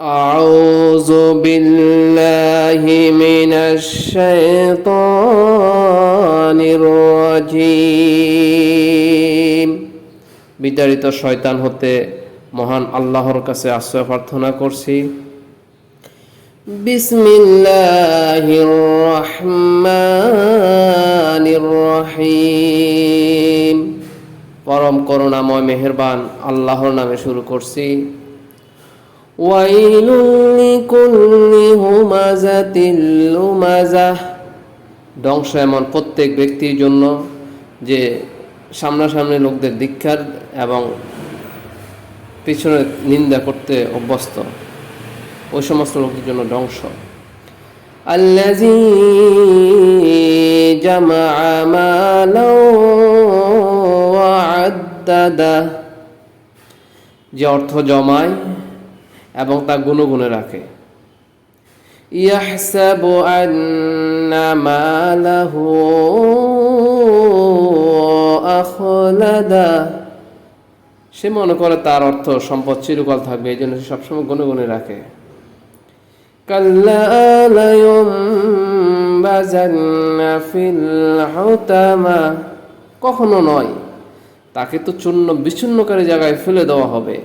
أعوذ بالله من الشيطان الرجيم বিতাড়িত শয়তান হতে মহান আল্লাহর কাছে আশ্রয় প্রার্থনা করছি বিসমিল্লাহির রহমানির রহিম পরম করুণাময় মেহেরবান আল্লাহর নামে শুরু করছি ওয়াইলুল লিকুল্লি হুমাজাতিল লুমাজাহ ধ্বংস এমন প্রত্যেক ব্যক্তির জন্য যে সামনাসামনি লোকদের দীক্ষার এবং পিছনে নিন্দা করতে অভ্যস্ত ওই সমস্ত লোকদের জন্য ধ্বংস। যে অর্থ জমায় এবং তা গুণগুণে রাখে। আখলাদা। সে মনে করে তার অর্থ সম্পদ চিরকাল থাকবে, এই জন্য সে সবসময় গুনে গুনে রাখে কখনো নয়, তাকে তো চূর্ণ বিচ্ছিন্নকারী জায়গায় ফেলে দেওয়া হবে।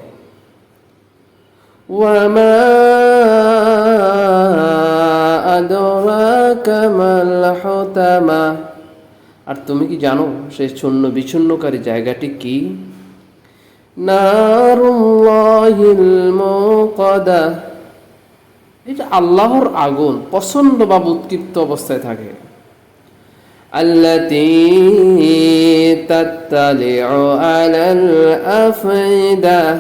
ওয়ামা আদরাকা মাল হুতামা আর তুমি কি জানো সেই ছন্ন বিচ্ছিন্নকারী জায়গাটি কি? এটা আল্লাহর আগুন প্রচণ্ড বা উৎক্ষিপ্ত অবস্থায় থাকে। আফইদা।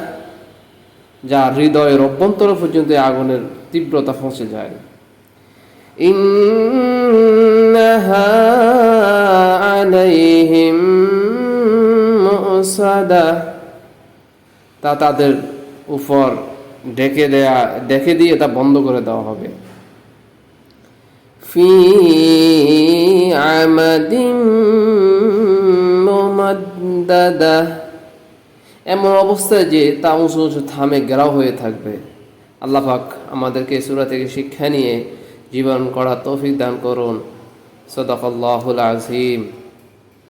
যা হৃদয়ের অভ্যন্তর পর্যন্ত আগুনের তীব্রতা পৌঁছে যায়। তা তাদের উপর ডেকে দেয়া, ডেকে দিয়ে তা বন্ধ করে দেওয়া হবে। ফি আমাদিম মুমাদ্দাদা। এমন অবস্থায় যে তা উঁচু উঁচু থামে গেরাও হয়ে থাকবে। আল্লাহাক আমাদেরকে সুরা থেকে শিক্ষা নিয়ে জীবন করা তৌফিক দান করুন। সদাকল্লাহুল আজিম